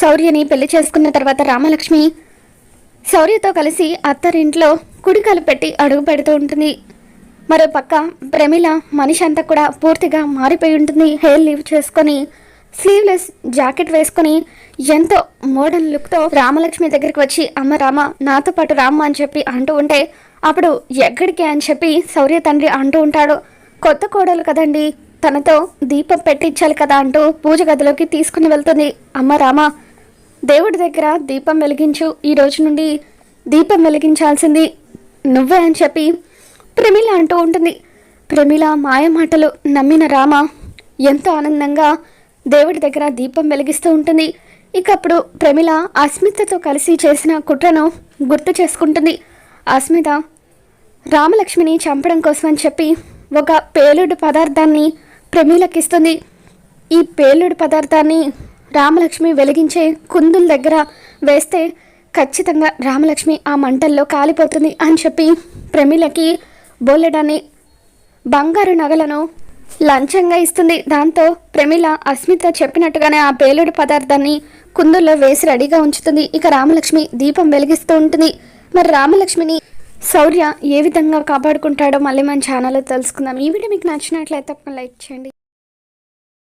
శౌర్యని పెళ్ళి చేసుకున్న తర్వాత రామలక్ష్మి శౌర్యతో కలిసి అత్తరింట్లో కుడికాలు పెట్టి అడుగు పెడుతూ ఉంటుంది. మరో పక్క ప్రమిళ మనిషి అంతా కూడా పూర్తిగా మారిపోయి ఉంటుంది. హెయిర్ లీవ్ చేసుకొని స్లీవ్లెస్ జాకెట్ వేసుకొని ఎంతో మోడర్న్ లుక్తో రామలక్ష్మి దగ్గరికి వచ్చి అమ్మ రామ నాతో పాటు రామ్మ అని చెప్పి అంటూ ఉంటే అప్పుడు ఎక్కడికి అని చెప్పి శౌర్య తండ్రి అంటూ ఉంటాడు. కొత్త కోడలు కదండి తనతో దీపం పెట్టించాలి కదా అంటూ పూజ గదిలోకి తీసుకుని వెళ్తుంది. అమ్మ రామ దేవుడి దగ్గర దీపం వెలిగించు. ఈ రోజు నుండి దీపం వెలిగించాల్సింది నువ్వే అని చెప్పి ప్రమిళ అంటూ ఉంటుంది. ప్రమిళ మాయ మాటలు నమ్మిన రామ ఎంతో ఆనందంగా దేవుడి దగ్గర దీపం వెలిగిస్తూ ఉంటుంది. ఇక అప్పుడు ప్రమిళ అస్మితతో కలిసి చేసిన కుట్రను గుర్తు చేసుకుంటుంది. అస్మిత రామలక్ష్మిని చంపడం కోసం అని చెప్పి ఒక పేలుడు పదార్థాన్ని ప్రమిళకిస్తుంది ఈ పేలుడు పదార్థాన్ని రామలక్ష్మి వెలిగించే కుందుల దగ్గర వేస్తే ఖచ్చితంగా రామలక్ష్మి ఆ మంటల్లో కాలిపోతుంది అని చెప్పి ప్రమిలకి బోలెడని బంగారు నగలను లంచంగా ఇస్తుంది. దాంతో ప్రమిళ అస్మిత చెప్పినట్టుగానే ఆ పేలుడు పదార్థాన్ని కుందుల్లో వేసి రెడీగా ఉంచుతుంది. ఇక రామలక్ష్మి దీపం వెలిగిస్తూ ఉంటుంది. మరి రామలక్ష్మిని శౌర్య ఏ విధంగా కాపాడుకుంటాడో మళ్ళీ మన ఛానల్లో తెలుసుకుందాం. ఈ వీడియో మీకు నచ్చినట్లయితే ఒక లైక్ చేయండి.